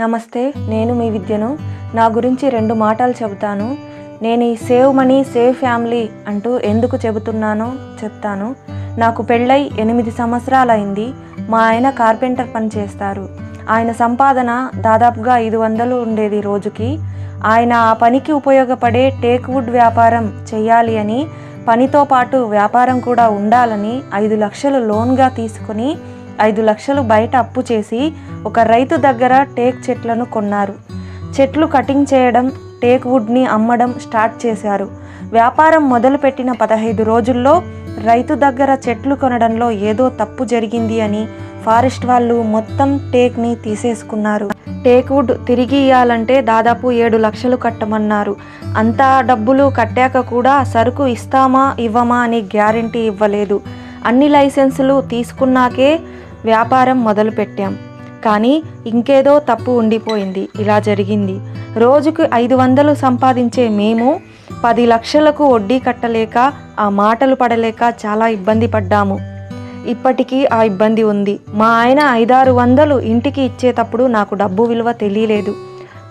నమస్తే నేను మీ విద్యను. నా గురించి రెండు మాటలు చెబుతాను. నేను ఈ సేవ్ మనీ సేవ్ ఫ్యామిలీ అంటూ ఎందుకు చెబుతున్నానో చెప్తాను. నాకు పెళ్ళై ఎనిమిది సంవత్సరాలైంది. మా ఆయన కార్పెంటర్ పని చేస్తారు. ఆయన సంపాదన దాదాపుగా ఐదు వందలు ఉండేది రోజుకి. ఆయన ఆ పనికి ఉపయోగపడే టేక్వుడ్ వ్యాపారం చేయాలి అని పనితో పాటు వ్యాపారం కూడా ఉండాలని ఐదు లక్షలు లోన్గా తీసుకుని ఐదు లక్షలు బయట అప్పు చేసి ఒక రైతు దగ్గర టేక్ చెట్లను కొన్నారు. చెట్లు కటింగ్ చేయడం టేక్ వుడ్ని అమ్మడం స్టార్ట్ చేశారు. వ్యాపారం మొదలుపెట్టిన పదహైదు రోజుల్లో రైతు దగ్గర చెట్లు కొనడంలో ఏదో తప్పు జరిగింది అని ఫారెస్ట్ వాళ్ళు మొత్తం టేక్ని తీసేసుకున్నారు. టేక్ వుడ్ తిరిగి ఇవ్వాలంటే దాదాపు ఏడు లక్షలు కట్టమన్నారు. అంతా డబ్బులు కట్టాక కూడా సరుకు ఇస్తామా ఇవ్వమా అని గ్యారంటీ ఇవ్వలేదు. అన్ని లైసెన్సులు తీసుకున్నాకే వ్యాపారం మొదలుపెట్టాం. కానీ ఇంకేదో తప్పు ఉండిపోయింది. ఇలా జరిగింది. రోజుకు ఐదు వందలు సంపాదించే మేము పది లక్షలకు వడ్డీ కట్టలేక ఆ మాటలు పడలేక చాలా ఇబ్బంది పడ్డాము. ఇప్పటికీ ఆ ఇబ్బంది ఉంది. మా ఆయన ఐదారు వందలు ఇంటికి ఇచ్చేటప్పుడు నాకు డబ్బు విలువ తెలియలేదు.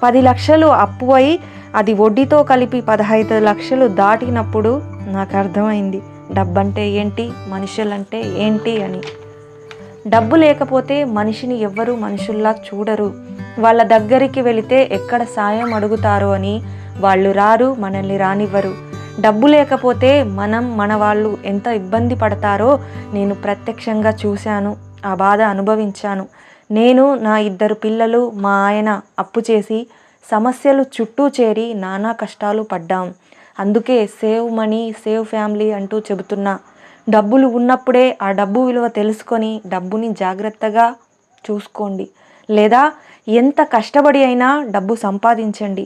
పది లక్షలు అప్పు అయి అది వడ్డీతో కలిపి పదహైదు లక్షలు దాటినప్పుడు నాకు అర్థమైంది. డబ్బంటే ఏంటి? మనుషులంటే ఏంటి అని. డబ్బు లేకపోతే మనిషిని ఎవ్వరూ మనుషుల్లా చూడరు. వాళ్ళ దగ్గరికి వెళితే ఎక్కడ సాయం అడుగుతారో అని వాళ్ళు రారు మనల్ని రానివ్వరు. డబ్బు లేకపోతే మనం మన వాళ్ళు ఎంత ఇబ్బంది పడతారో నేను ప్రత్యక్షంగా చూశాను ఆ బాధ అనుభవించాను. నేను నా ఇద్దరు పిల్లలు మా ఆయన అప్పు చేసి సమస్యలు చుట్టూ చేరి నానా కష్టాలు పడ్డాం. అందుకే సేవ్ మనీ సేవ్ ఫ్యామిలీ అంటూ చెబుతున్నా. డబ్బులు ఉన్నప్పుడే ఆ డబ్బు విలువ తెలుసుకొని డబ్బుని జాగ్రత్తగా చూసుకోండి. లేదా ఎంత కష్టపడి అయినా డబ్బు సంపాదించండి.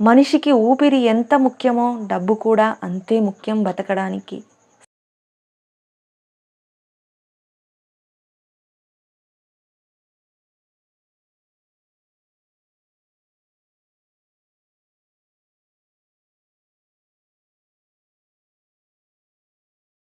మనిషికి ఊపిరి ఎంత ముఖ్యమో డబ్బు కూడా అంతే ముఖ్యం బతకడానికి.